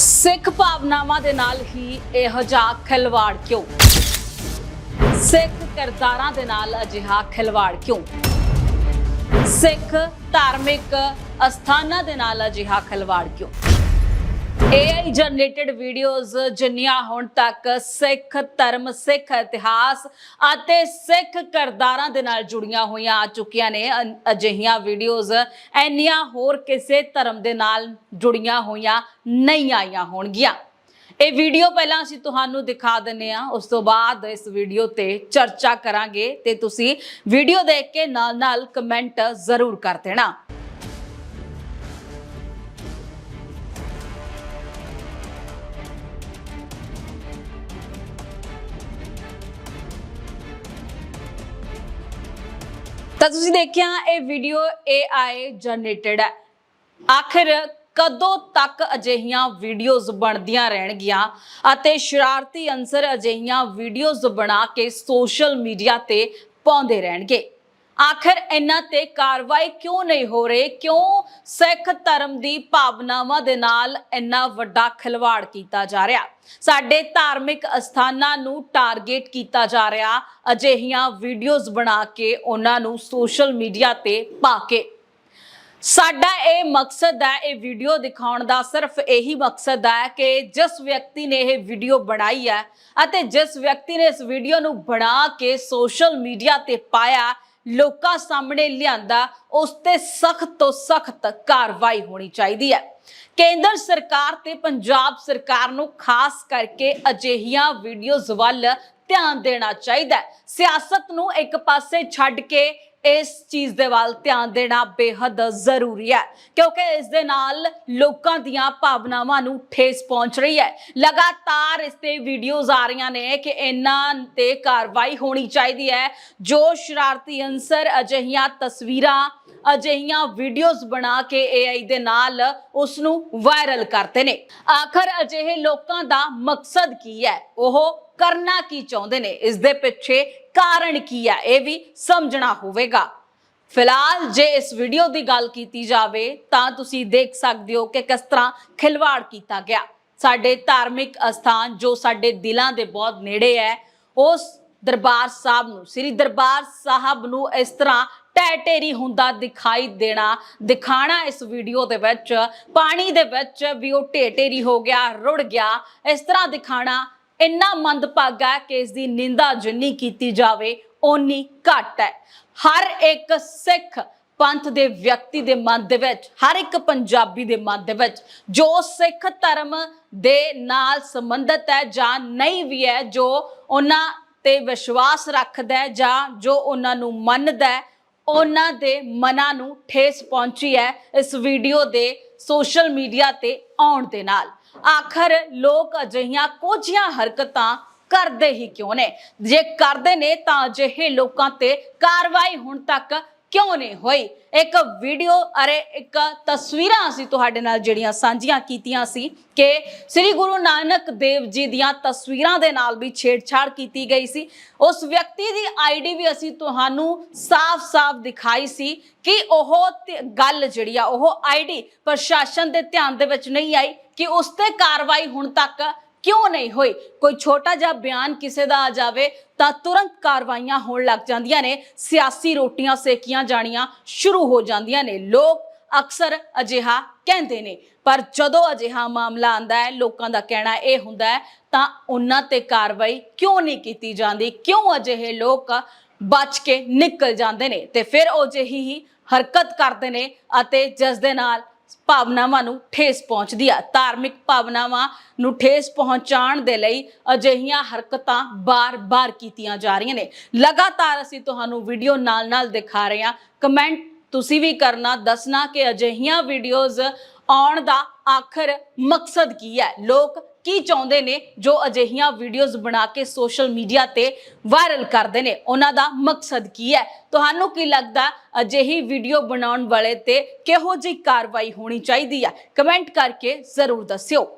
ਸਿੱਖ ਭਾਵਨਾਵਾਂ ਦੇ ਨਾਲ ਹੀ ਇਹੋ ਜਿਹਾ ਖਿਲਵਾੜ ਕਿਉਂ? ਸਿੱਖ ਕਰਤਾਰਾਂ ਦੇ ਨਾਲ ਅਜਿਹਾ ਖਿਲਵਾੜ ਕਿਉਂ? ਸਿੱਖ ਧਾਰਮਿਕ ਅਸਥਾਨਾਂ ਦੇ ਨਾਲ ਅਜਿਹਾ ਖਿਲਵਾੜ ਕਿਉਂ? AI ਜਨਰੇਟਡ ਵੀਡੀਓਜ਼ ਜਿੰਨੀਆਂ ਹੁਣ ਤੱਕ ਸਿੱਖ ਧਰਮ, ਸਿੱਖ ਇਤਿਹਾਸ ਅਤੇ ਸਿੱਖ ਕਰਦਾਰਾਂ ਦੇ ਨਾਲ ਜੁੜੀਆਂ ਹੋਈਆਂ ਆ ਚੁੱਕੀਆਂ ਨੇ। ਅਜਿਹੀਆਂ ਵੀਡੀਓਜ਼ ਐਨੀਆਂ ਹੋਰ ਕਿਸੇ ਧਰਮ ਦੇ ਨਾਲ ਜੁੜੀਆਂ ਹੋਈਆਂ ਨਹੀਂ ਆਈਆਂ ਹੋਣਗੀਆਂ। ਇਹ ਵੀਡੀਓ ਪਹਿਲਾਂ ਅਸੀਂ ਤੁਹਾਨੂੰ ਦਿਖਾ ਦਿੰਨੇ ਆ ਉਸ ਤੋਂ ਬਾਅਦ ਇਸ ਵੀਡੀਓ ਤੇ ਚਰਚਾ ਕਰਾਂਗੇ ਤੇ ਤੁਸੀਂ ਵੀਡੀਓ ਦੇਖ ਕੇ ਨਾਲ-ਨਾਲ ਕਮੈਂਟ ਜ਼ਰੂਰ ਕਰ ਦੇਣਾ। ਤਾਂ ਤੁਸੀਂ ਦੇਖਿਆ ਇਹ ਵੀਡੀਓ AI ਜਨਰੇਟਡ ਹੈ। ਆਖਿਰ ਕਦੋਂ ਤੱਕ ਅਜਿਹੀਆਂ ਵੀਡੀਓਜ਼ ਬਣਦੀਆਂ ਰਹਿਣਗੀਆਂ ਅਤੇ ਸ਼ਰਾਰਤੀ ਅੰਸਰ ਅਜਿਹੀਆਂ ਵੀਡੀਓਜ਼ ਬਣਾ ਕੇ ਸੋਸ਼ਲ ਮੀਡੀਆ ਤੇ ਪਾਉਂਦੇ ਰਹਿਣਗੇ? ਆਖਿਰ ਇਹਨਾਂ ਤੇ ਕਾਰਵਾਈ ਕਿਉਂ ਨਹੀਂ ਹੋ ਰਹੀ? ਕਿਉਂ ਸਿੱਖ ਧਰਮ ਦੀ ਭਾਵਨਾਵਾਂ ਦੇ ਨਾਲ ਇੰਨਾ ਵੱਡਾ ਖਿਲਵਾੜ ਕੀਤਾ ਜਾ ਰਿਹਾ? ਸਾਡੇ ਧਾਰਮਿਕ ਅਸਥਾਨਾਂ ਨੂੰ ਟਾਰਗੇਟ ਕੀਤਾ ਜਾ ਰਿਹਾ। ਅਜਿਹੀਆਂ ਵੀਡੀਓਜ਼ ਬਣਾ ਕੇ ਉਹਨਾਂ ਨੂੰ ਸੋਸ਼ਲ ਮੀਡੀਆ ਤੇ ਪਾ ਕੇ। ਸਾਡਾ ਇਹ ਮਕਸਦ ਹੈ, ਇਹ ਵੀਡੀਓ ਦਿਖਾਉਣ ਦਾ ਸਿਰਫ ਇਹੀ ਮਕਸਦ ਹੈ ਕਿ ਜਿਸ ਵਿਅਕਤੀ ਨੇ ਇਹ ਵੀਡੀਓ ਬਣਾਈ ਹੈ ਅਤੇ ਜਿਸ ਵਿਅਕਤੀ ਨੇ ਇਸ ਵੀਡੀਓ ਨੂੰ ਬਣਾ ਕੇ ਸੋਸ਼ਲ ਮੀਡੀਆ ਤੇ ਪਾਇਆ ਲੋਕਾਂ ਸਾਹਮਣੇ ਲਿਆਂਦਾ, ਉਸ ਤੇ ਸਖਤ ਤੋਂ ਸਖਤ ਕਾਰਵਾਈ ਹੋਣੀ ਚਾਹੀਦੀ ਹੈ। ਕੇਂਦਰ ਸਰਕਾਰ ਤੇ ਪੰਜਾਬ ਸਰਕਾਰ ਨੂੰ ਖਾਸ ਕਰਕੇ ਅਜਿਹੀਆਂ ਵੀਡੀਓਜ਼ ਵੱਲ ਧਿਆਨ ਦੇਣਾ ਚਾਹੀਦਾ ਸਿਆਸਤ ਨੂੰ ਇੱਕ ਪਾਸੇ ਛੱਡ ਕੇ ਇਸ ਚੀਜ਼ ਦੇ ਵੱਲ ਧਿਆਨ ਦੇਣਾ ਬੇਹੱਦ ਜ਼ਰੂਰੀ ਹੈ, ਕਿਉਂਕਿ ਇਸ ਦੇ ਨਾਲ ਲੋਕਾਂ ਦੀਆਂ ਭਾਵਨਾਵਾਂ ਨੂੰ ਠੇਸ ਪਹੁੰਚ ਰਹੀ ਹੈ। ਲਗਾਤਾਰ ਇਸ ਤੇ ਵੀਡੀਓਜ਼ ਆ ਰਹੀਆਂ ਨੇ ਕਿ ਇਹਨਾਂ ਤੇ ਕਾਰਵਾਈ ਹੋਣੀ ਚਾਹੀਦੀ ਹੈ। ਜੋ ਸ਼ਰਾਰਤੀ ਅੰਸਰ ਅਜਿਹੀਆਂ ਤਸਵੀਰਾਂ, ਅਜਿਹੀਆਂ ਵੀਡੀਓਜ਼ ਬਣਾ ਕੇ AI ਦੇ ਨਾਲ ਉਸ ਨੂੰ ਵਾਇਰਲ ਕਰਦੇ ਨੇ। ਆਖਰ ਅਜਿਹੇ ਲੋਕਾਂ ਦਾ ਮਕਸਦ ਕੀ ਹੈ? ਉਹ ਕਰਨਾ ਕੀ ਚਾਹੁੰਦੇ ਨੇ? ਇਸ ਦੇ ਪਿੱਛੇ ਕਾਰਨ ਕੀ ਹੈ ਇਹ ਵੀ ਸਮਝਣਾ ਹੋਵੇਗਾ। ਫਿਲਹਾਲ ਜੇ ਇਸ ਵੀਡੀਓ ਦੀ ਗੱਲ ਕੀਤੀ ਜਾਵੇ ਤਾਂ ਤੁਸੀਂ ਦੇਖ ਸਕਦੇ ਹੋ ਕਿ ਕਿਸ ਤਰ੍ਹਾਂ ਖਿਲਵਾੜ ਕੀਤਾ ਗਿਆ। ਸਾਡੇ ਧਾਰਮਿਕ ਅਸਥਾਨ ਜੋ ਸਾਡੇ ਦਿਲਾਂ ਦੇ ਬਹੁਤ ਨੇੜੇ ਹੈ, ਉਸ ਦਰਬਾਰ ਸਾਹਿਬ ਨੂੰ, ਸ੍ਰੀ ਦਰਬਾਰ ਸਾਹਿਬ ਨੂੰ ਇਸ ਤਰ੍ਹਾਂ ਟੈ ਟੇਰੀ ਹੁੰਦਾ ਦਿਖਾਈ ਦੇਣਾ, ਦਿਖਾਣਾ ਇਸ ਵੀਡੀਓ ਦੇ ਵਿੱਚ, ਪਾਣੀ ਦੇ ਵਿੱਚ ਵੀ ਉਹ ਢੇ ਢੇਰੀ ਹੋ ਗਿਆ, ਰੁੜ ਗਿਆ, ਇਸ ਤਰ੍ਹਾਂ ਦਿਖਾਣਾ ਇੰਨਾ ਮੰਦਭਾਗਾ ਹੈ ਕਿ ਇਸ ਦੀ ਨਿੰਦਾ ਜਿੰਨੀ ਕੀਤੀ ਜਾਵੇ, ਓਨੀ ਘੱਟ ਹੈ। ਹਰ ਇੱਕ ਸਿੱਖ ਪੰਥ ਦੇ ਵਿਅਕਤੀ ਦੇ ਮਨ ਦੇ ਵਿੱਚ, ਹਰ ਇੱਕ ਪੰਜਾਬੀ ਦੇ ਮਨ ਦੇ ਵਿੱਚ ਜੋ ਸਿੱਖ ਧਰਮ ਦੇ ਨਾਲ ਸੰਬੰਧਿਤ ਹੈ ਜਾਂ ਨਹੀਂ ਵੀ ਹੈ, ਜੋ ਉਹਨਾਂ ਤੇ ਵਿਸ਼ਵਾਸ ਰੱਖਦਾ ਹੈ ਜਾਂ ਜੋ ਉਹਨਾਂ ਨੂੰ ਮੰਨਦਾ ਹੈ, ਉਹਨਾਂ ਦੇ ਮਨਾਂ ਨੂੰ ਠੇਸ ਪਹੁੰਚੀ ਹੈ ਇਸ ਵੀਡੀਓ ਦੇ ਸੋਸ਼ਲ ਮੀਡੀਆ ਤੇ ਆਉਣ ਦੇ ਨਾਲ। ਆਖਰ ਲੋਕ ਅਜਿਹੀਆਂ ਕੋਝੀਆਂ ਹਰਕਤਾਂ ਕਰਦੇ ਹੀ ਕਿਉਂ ਨੇ? ਜੇ ਕਰਦੇ ਨੇ ਤਾਂ ਅਜਿਹੇ ਲੋਕਾਂ ਤੇ ਕਾਰਵਾਈ ਹੁਣ ਤੱਕ ਕਿਉਂ ਨਹੀਂ ਹੋਈ? ਇੱਕ ਵੀਡੀਓ, ਅਰੇ ਇੱਕ ਤਸਵੀਰਾਂ ਅਸੀਂ ਤੁਹਾਡੇ ਨਾਲ ਜਿਹੜੀਆਂ ਸਾਂਝੀਆਂ ਕੀਤੀਆਂ ਸੀ ਕਿ ਸ੍ਰੀ ਗੁਰੂ ਨਾਨਕ ਦੇਵ ਜੀ ਦੀਆਂ ਤਸਵੀਰਾਂ ਦੇ ਨਾਲ ਵੀ ਛੇੜਛਾੜ ਕੀਤੀ ਗਈ ਸੀ। ਉਸ ਵਿਅਕਤੀ ਦੀ ਆਈਡੀ ਵੀ ਅਸੀਂ ਤੁਹਾਨੂੰ ਸਾਫ਼-ਸਾਫ਼ ਦਿਖਾਈ ਸੀ ਕਿ ਉਹ ਗੱਲ ਜਿਹੜੀ ਆ, ਉਹ ਆਈਡੀ ਪ੍ਰਸ਼ਾਸਨ ਦੇ ਧਿਆਨ ਦੇ ਵਿੱਚ ਨਹੀਂ ਆਈ। ਕਿ ਉਸ ਤੇ ਕਾਰਵਾਈ ਹੁਣ ਤੱਕ ਕਿਉਂ ਨਹੀਂ ਹੋਈ? ਕੋਈ ਛੋਟਾ ਜਿਹਾ ਬਿਆਨ ਕਿਸੇ ਦਾ ਆ ਜਾਵੇ ਤਾਂ ਤੁਰੰਤ ਕਾਰਵਾਈਆਂ ਹੋਣ ਲੱਗ ਜਾਂਦੀਆਂ ਨੇ। ਸਿਆਸੀ ਰੋਟੀਆਂ ਸੇਕੀਆਂ ਜਾਣੀਆਂ ਸ਼ੁਰੂ ਹੋ ਜਾਂਦੀਆਂ ਨੇ। ਲੋਕ ਅਕਸਰ ਅਜਿਹਾ ਕਹਿੰਦੇ ਨੇ। ਪਰ ਜਦੋਂ ਅਜਿਹਾ ਮਾਮਲਾ ਆਂਦਾ ਹੈ, ਲੋਕਾਂ ਦਾ ਕਹਿਣਾ ਇਹ ਹੁੰਦਾ ਹੈ, ਤਾਂ ਉਹਨਾਂ ਤੇ ਕਾਰਵਾਈ ਕਿਉਂ ਨਹੀਂ ਕੀਤੀ ਜਾਂਦੀ? ਕਿਉਂ ਅਜਿਹੇ ਲੋਕ ਬਚ ਕੇ ਨਿਕਲ ਜਾਂਦੇ ਨੇ? ਤੇ ਫਿਰ ਉਹ ਜਿਹੀ ਹੀ ਹਰਕਤ ਕਰਦੇ ਨੇ ਅਤੇ ਜਿਸ ਦੇ ਨਾਲ ਭਾਵਨਾਵਾਂ ਨੂੰ ਠੇਸ ਪਹੁੰਚਦੀ ਆ। ਧਾਰਮਿਕ ਭਾਵਨਾਵਾਂ ਨੂੰ ਠੇਸ ਪਹੁੰਚਾਉਣ ਦੇ ਲਈ ਅਜਿਹੀਆਂ ਹਰਕਤਾਂ ਬਾਰ-ਬਾਰ ਕੀਤੀਆਂ ਜਾ ਰਹੀਆਂ ਨੇ। ਲਗਾਤਾਰ ਅਸੀਂ ਤੁਹਾਨੂੰ ਵੀਡੀਓ ਨਾਲ-ਨਾਲ ਦਿਖਾ ਰਹੇ ਹਾਂ। ਕਮੈਂਟ ਤੁਸੀਂ ਵੀ ਕਰਨਾ, ਦੱਸਣਾ ਕਿ ਅਜਿਹੀਆਂ ਵੀਡੀਓਜ਼ ਆਉਣ ਦਾ ਆਖਰ ਮਕਸਦ ਕੀ ਹੈ? ਲੋਕ ਕੀ ਚਾਹੁੰਦੇ ਨੇ ਜੋ ਅਜਿਹੀਆਂ ਵੀਡੀਓਜ਼ ਬਣਾ ਕੇ ਸੋਸ਼ਲ ਮੀਡੀਆ ਤੇ ਵਾਇਰਲ ਕਰਦੇ ਨੇ? ਉਹਨਾਂ ਦਾ ਮਕਸਦ ਕੀ ਹੈ? ਤੁਹਾਨੂੰ ਕੀ ਲੱਗਦਾ ਅਜਿਹੀ ਵੀਡੀਓ ਬਣਾਉਣ ਵਾਲੇ ਤੇ ਕਿਹੋ ਜਿਹੀ ਕਾਰਵਾਈ ਹੋਣੀ ਚਾਹੀਦੀ ਹੈ? ਕਮੈਂਟ ਕਰਕੇ ਜ਼ਰੂਰ ਦੱਸਿਓ।